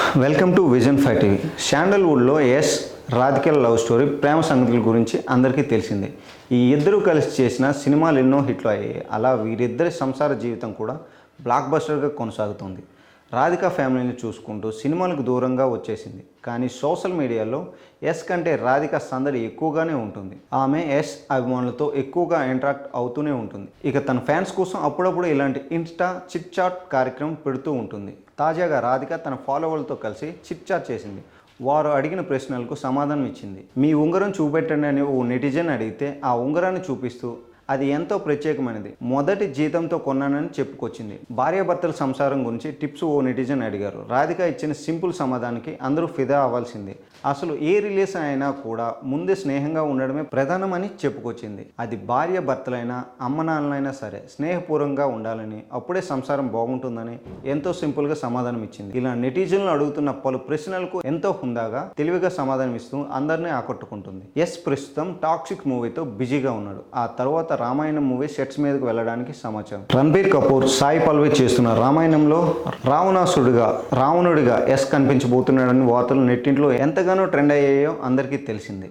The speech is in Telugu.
Welcome to vision five TV. శాండల్వుడ్లో S రాధికల్ లవ్ స్టోరీ ప్రేమ సంగతుల గురించి అందరికీ తెలిసిందే. ఈ ఇద్దరు కలిసి చేసిన సినిమాలు ఎన్నో హిట్లు అయ్యాయి. అలా వీరిద్దరి సంసార జీవితం కూడా బ్లాక్ బస్టర్గా కొనసాగుతుంది. రాధిక ఫ్యామిలీని చూసుకుంటూ సినిమాలకు దూరంగా వచ్చేసింది. కానీ సోషల్ మీడియాలో ఎస్ కంటే రాధిక సందడి ఎక్కువగానే ఉంటుంది. ఆమె ఎస్ అభిమానులతో ఎక్కువగా ఇంటరాక్ట్ అవుతూనే ఉంటుంది. ఇక తన ఫ్యాన్స్ కోసం అప్పుడప్పుడు ఇలాంటి ఇన్స్టా చిట్ చాట్ కార్యక్రమం పెడుతూ ఉంటుంది. తాజాగా రాధిక తన ఫాలోవర్లతో కలిసి చిట్ చాట్ చేసింది. వారు అడిగిన ప్రశ్నలకు సమాధానం ఇచ్చింది. మీ ఉంగరం చూపెట్టండి అని ఓ నెటిజన్ అడిగితే ఆ ఉంగరాన్ని చూపిస్తూ అది ఎంతో ప్రత్యేకమైనది. మొదటి జీతంతో కొన్నానని చెప్పుకొచ్చింది. భార్యాభర్తల సంసారం గురించి టిప్స్ ఓ నెటిజన్ అడిగారు. రాధిక ఇచ్చిన సింపుల్ సమాధానానికి అందరూ ఫిదా అవ్వాల్సిందే. అసలు ఏ రిలేషన్ అయినా కూడా ముందే స్నేహంగా ఉండడమే ప్రధానమని చెప్పుకొచ్చింది. అది భార్య భర్తలైనా అమ్మ నాన్నలైనా సరే స్నేహపూర్వంగా ఉండాలని అప్పుడే సంసారం బాగుంటుందని ఎంతో సింపుల్గా సమాధానం ఇచ్చింది. ఇలా నెటిజన్లు అడుగుతున్న పలు ప్రశ్నలకు ఎంతో హుందాగా తెలివిగా సమాధానం ఇస్తూ అందరినీ ఆకట్టుకుంటుంది. ఎస్ ప్రస్తుతం టాక్సిక్ మూవీతో బిజీగా ఉన్నాడు. ఆ తర్వాత రామాయణం మూవీ సెట్స్ మీదకు వెళ్ళడానికి సమాచారం. రణబీర్ కపూర్ సాయి పల్వి చేస్తున్న రామాయణంలో రావణాసుడిగా రావణుడిగా ఎస్ కనిపించబోతున్నాడని వార్తలు నెట్టింట్లో ఎంతగానో ట్రెండ్ అయ్యాయో అందరికీ తెలిసింది.